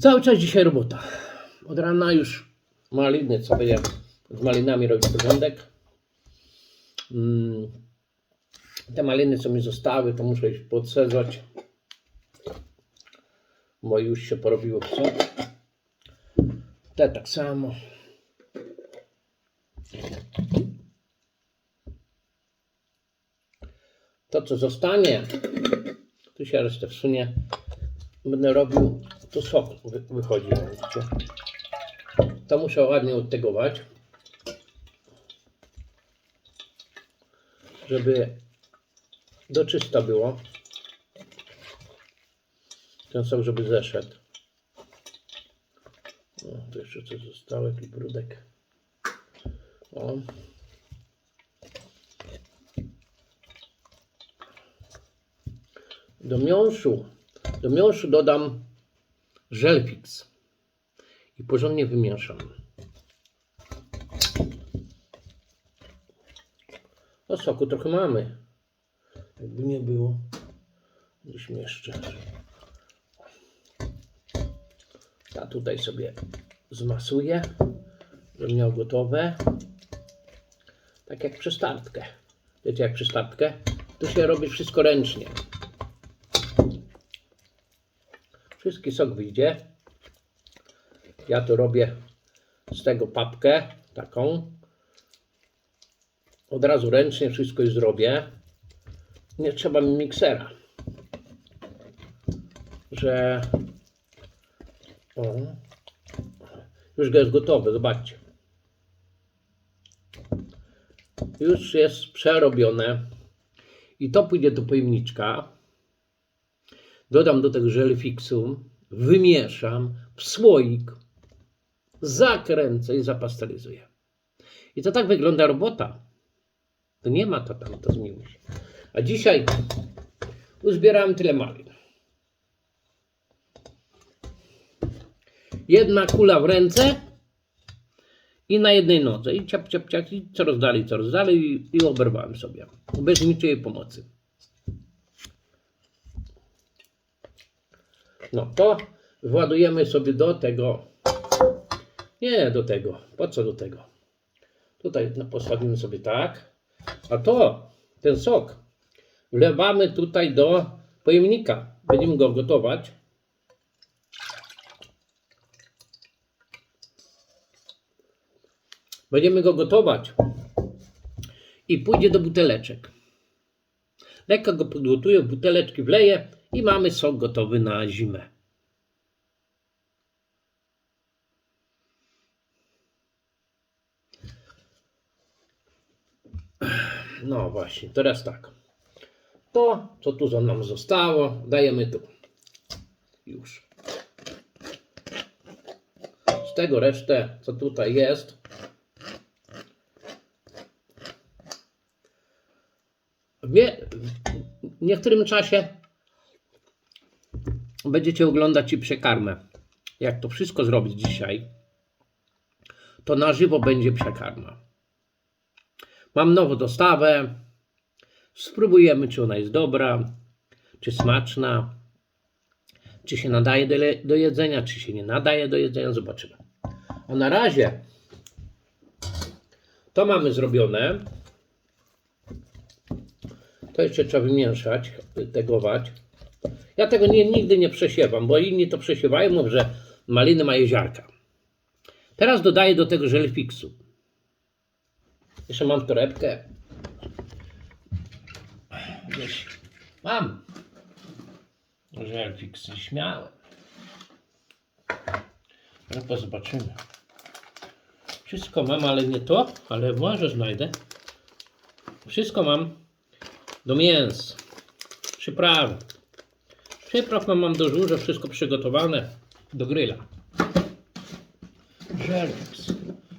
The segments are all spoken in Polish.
Cały czas dzisiaj robota. Od rana już maliny, co będzie z malinami robić porządek. Mm, Te maliny, co mi zostały, to muszę ich podsadzać, bo już się porobiło co. Te tak samo. To, co zostanie, tu się resztę wsunie. Będę robił, to sok wy, wychodzi. Widzicie? To muszę ładnie odtegować, żeby do czysta było. Ten sok, żeby zeszedł. O, tu jeszcze coś zostało, jakiś brudek. O. Do miąższu, do miąższu dodam żelfix i porządnie wymieszam. No soku trochę mamy. Jakby nie było. Gdzieś mieszczę. Ja tutaj sobie zmasuję, żebym miał gotowe. Tak jak przystawkę. Wiecie jak przystawkę? Tu się robi wszystko ręcznie. Wszystki sok wyjdzie. Ja to robię z tego papkę taką. Od razu ręcznie wszystko już zrobię. Nie trzeba mi miksera. Że o, już jest gotowe, zobaczcie. Już jest przerobione. I to pójdzie do pojemniczka. Dodam do tego żelfiksu, wymieszam w słoik, zakręcę i zapasteryzuję. I to tak wygląda robota. To nie ma to tam, to zmienić. A dzisiaj uzbierałem tyle malin. Jedna kula w ręce i na jednej nodze. I ciap, ciap, ciap, i coraz dalej, coraz dalej i, i oberwałem sobie. Bez niczyjej pomocy. No to władujemy sobie do tego. Nie do tego. Po co do tego? Tutaj postawimy sobie tak. A to, ten sok, wlewamy tutaj do pojemnika. Będziemy go gotować. Będziemy go gotować i pójdzie do buteleczek. Lekko go podgotuję, buteleczki wleję i mamy sok gotowy na zimę. No właśnie, teraz tak. To, co tu nam zostało, dajemy tu. Już. Z tego resztę, co tutaj jest, w niektórym czasie będziecie oglądać i przekarmę. Jak to wszystko zrobić dzisiaj, to na żywo będzie przekarma. Mam nową dostawę. Spróbujemy, czy ona jest dobra, czy smaczna, czy się nadaje do, jedzenia, czy się nie nadaje do jedzenia. Zobaczymy. A na razie to mamy zrobione. To jeszcze trzeba wymieszać, tegować. Ja tego nie, nigdy nie przesiewam, bo inni to przesiewają, mówią, że maliny mają ziarka. Teraz dodaję do tego żelfiksu. Jeszcze mam torebkę. Gdzieś mam. Żelfiks, śmiałem. No zobaczymy. Wszystko mam, ale nie to, ale może znajdę. Wszystko mam do mięs, przyprawy. Przypraw mam, mam do żurze, wszystko przygotowane do gryla. Żelfix.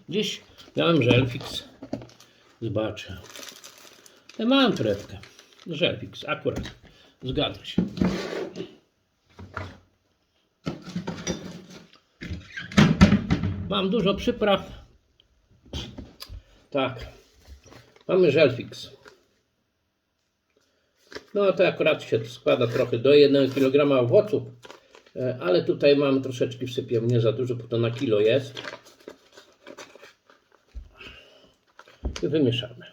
Dziś miałem żelfix. Zobaczę. Ja mam torebkę. Żelfix, akurat. Zgadza się. Mam dużo przypraw. Tak. Mamy żelfix. No to akurat się składa trochę do 1 kg owoców, e, ale tutaj mam troszeczkę wsypię, nie za dużo, bo to na kilo jest. I wymieszamy.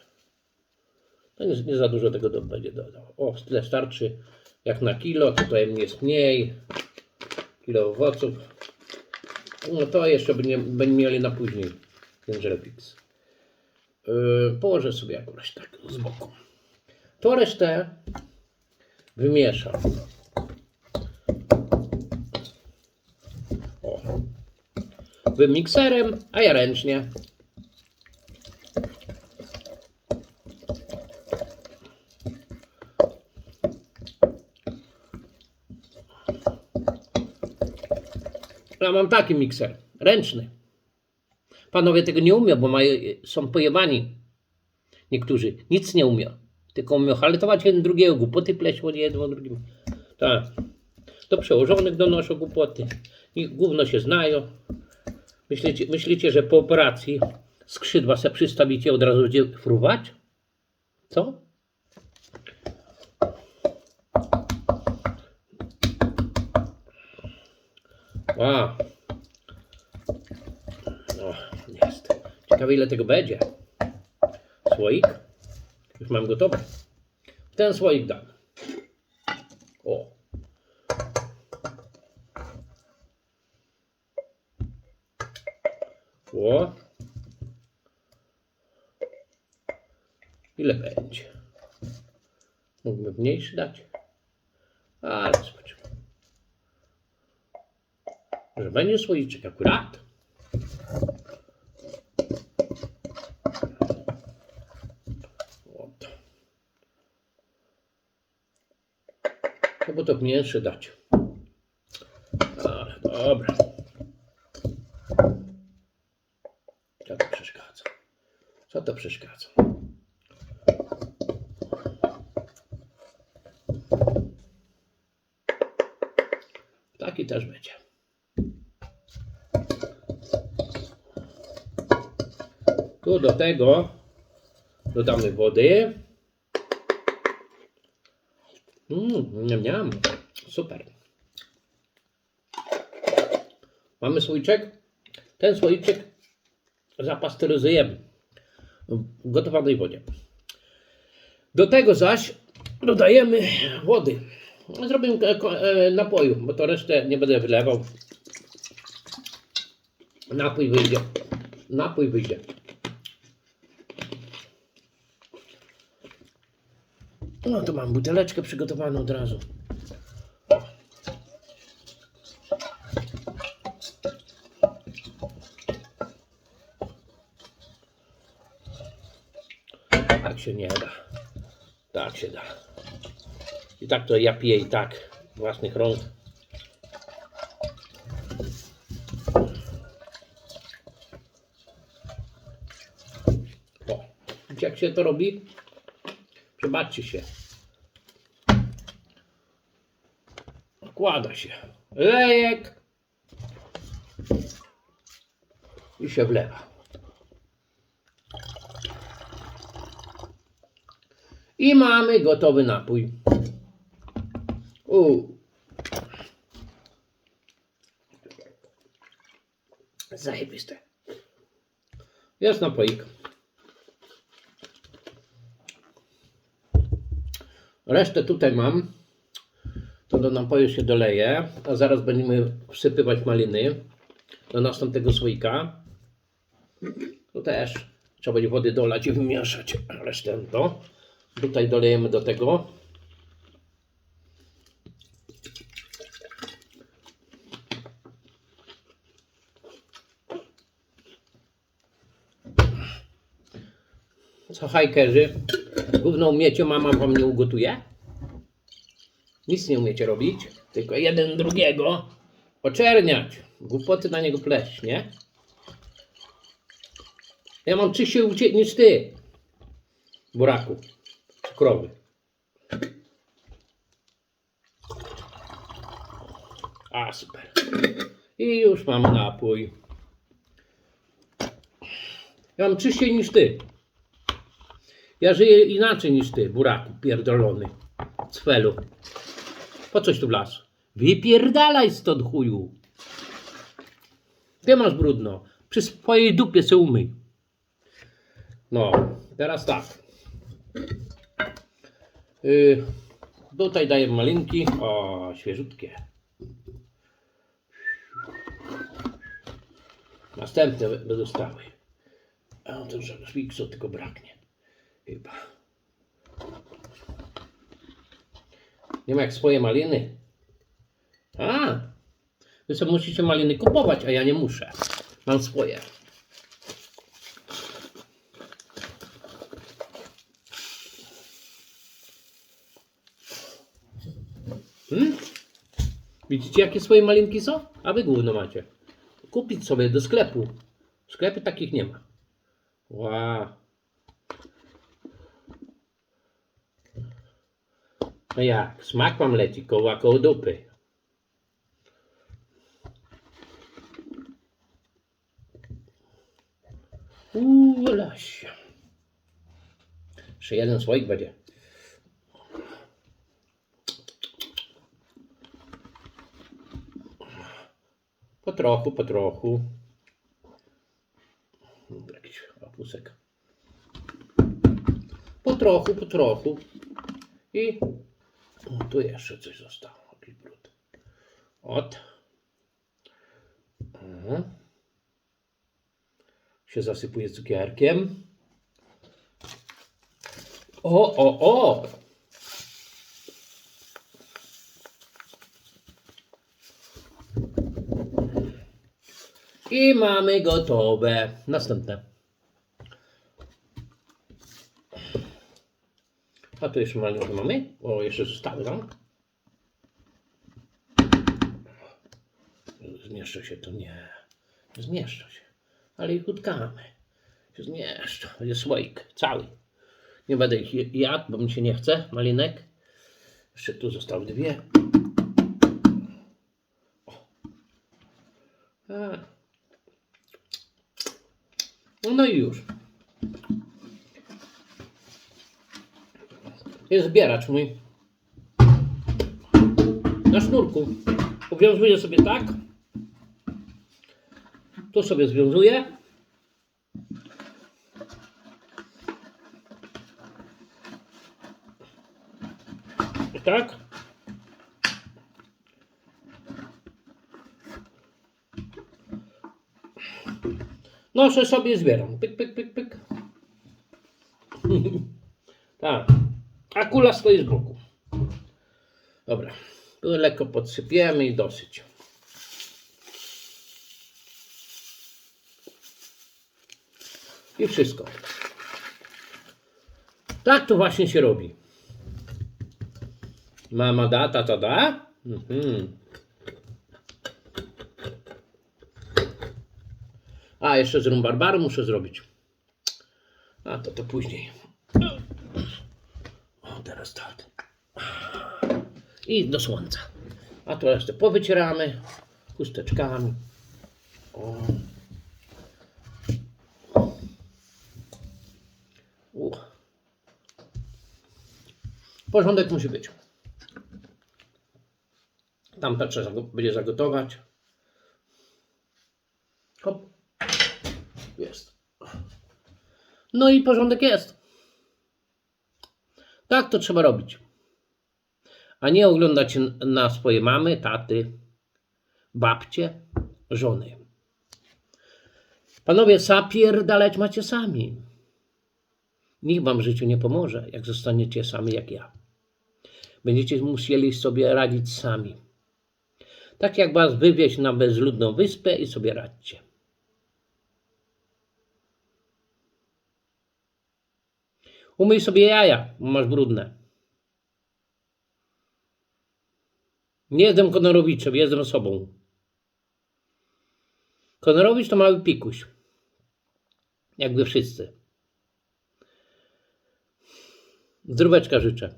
To nie, nie za dużo tego będzie dodał. O, tyle starczy jak na kilo, tutaj jest mniej. Kilo owoców. No to jeszcze będzie- będziemy mieli na później ten żelfix. Yy, położę sobie akurat tak z boku. To resztę wymieszam. O. Wy mikserem, a ja ręcznie. Ja mam taki mikser, ręczny. Panowie tego nie umią, bo mają, są pojebani. Niektórzy nic nie umią, tylko umią haltować jeden drugiego, głupoty pleśło jedno o drugim. Tak. Do przełożonych donoszą głupoty. I gówno się znają. Myślicie, myślicie, że po operacji skrzydła se przystawicie od razu będzie fruwać? Co? A. O, jest. Ciekawe ile tego będzie. Słoik. Mam gotowy. Ten słoik dam. O. O. Ile będzie? Mógłbym mniejszy dać. Ale zobaczymy. Że będzie słoiczek akurat. Ot. To mniejsze dać. Ale dobra. Co to przeszkadza? Co to przeszkadza? Taki też będzie. Tu do tego dodamy wody. Mmm, niam, niam. Super. Mamy słoiczek. Ten słoiczek zapasteryzujemy w gotowanej wodzie. Do tego zaś dodajemy wody. Zrobimy e, napoju, bo to resztę nie będę wylewał. Napój wyjdzie. Napój wyjdzie. No to mam buteleczkę przygotowaną od razu. Tak się nie da. Tak się da. I tak to ja piję i tak własnych rąk. O, jak się to robi? Przebaczcie się. Wkłada się lejek i się wlewa. I mamy gotowy napój. U. Zajebiste. Jest napoik. Resztę tutaj mam. Do napoju się doleje. A zaraz będziemy wsypywać maliny do następnego słoika. Tu też trzeba będzie wody dolać i wymieszać resztę to. Tutaj dolejemy do tego. Co hajkerzy? Gówno umiecie, mama wam nie ugotuje? Nic nie umiecie robić, tylko jeden drugiego oczerniać. Głupoty na niego pleść, nie? Ja mam czyściej ucie niż ty, buraku cukrowy. A, super. I już mam napój. Ja mam czyściej niż ty. Ja żyję inaczej niż ty, buraku pierdolony. Cfelu. Po coś tu las? Wypierdalaj stąd chuju. Ty masz brudno. Przy swojej dupie se umyj. No, teraz tak. Yy, tutaj daję malinki. O, świeżutkie. Następne będą stały. A to żelfiksu tylko braknie. Chyba. Nie ma jak swoje maliny. A! Wy sobie musicie maliny kupować, a ja nie muszę. Mam swoje. Hmm? Widzicie jakie swoje malinki są? A wy gówno macie. Kupić sobie do sklepu. W sklepie takich nie ma. Wow. No jak? Smak wam leci koło, koło dupy. Uuu, lasia. Jeszcze jeden słoik będzie. Po trochu, po trochu. Jakiś opusek. Po trochu, po trochu. I o, tu jeszcze coś zostało. Jakiś brud. Ot. Mhm. Się zasypuje cukierkiem. O, o, o! I mamy gotowe. Następne. A tu jeszcze malinkę mamy? O, jeszcze zostały tam. Zmieszczą się to? Nie. Zmieszczą się. Ale ich utkamy. Się zmieszczą. Będzie słoik. Cały. Nie będę ich jadł, bo mi się nie chce. Malinek. Jeszcze tu zostały dwie. No i już. Jest zbieracz mój. Na sznurku. Uwiązuję sobie tak. Tu sobie związuję. I tak. Noszę sobie zbieram. Pyk, pyk, pyk, pyk. tak. A kula stoi z boku. Dobra. Tu lekko podsypiemy i dosyć. I wszystko. Tak to właśnie się robi. Mama da, tata da. Mhm. A, jeszcze z rumbarbaru muszę zrobić. A, to to później. Teraz tak. I do słońca. A to jeszcze powycieramy chusteczkami. O. Porządek musi być. Tamta trzeba będzie zagotować. Hop. Jest. No i porządek jest. Tak to trzeba robić. A nie oglądać na swoje mamy, taty, babcie, żony. Panowie, zapierdalać macie sami. Nikt wam w życiu nie pomoże, jak zostaniecie sami jak ja. Będziecie musieli sobie radzić sami. Tak jak was wywieźć na bezludną wyspę i sobie radźcie. Umyj sobie jaja, masz brudne. Nie jestem Konorowiczem, jestem sobą. Konorowicz to mały pikuś. Jakby wszyscy. Zdróweczka życzę.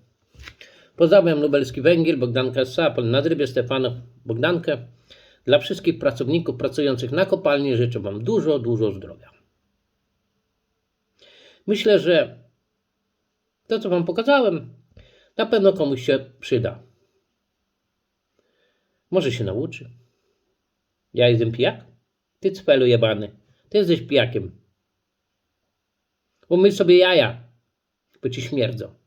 Pozdrawiam Lubelski Węgiel, Bogdanka S.A., Pan Nadrybie, Stefanow, Bogdankę. Dla wszystkich pracowników pracujących na kopalni życzę Wam dużo, dużo zdrowia. Myślę, że to, co Wam pokazałem, Na pewno komuś się przyda. Może się nauczy. Ja jestem pijak? Ty cpelu jebany. Ty jesteś pijakiem. Umyj sobie jaja, bo ci śmierdzą.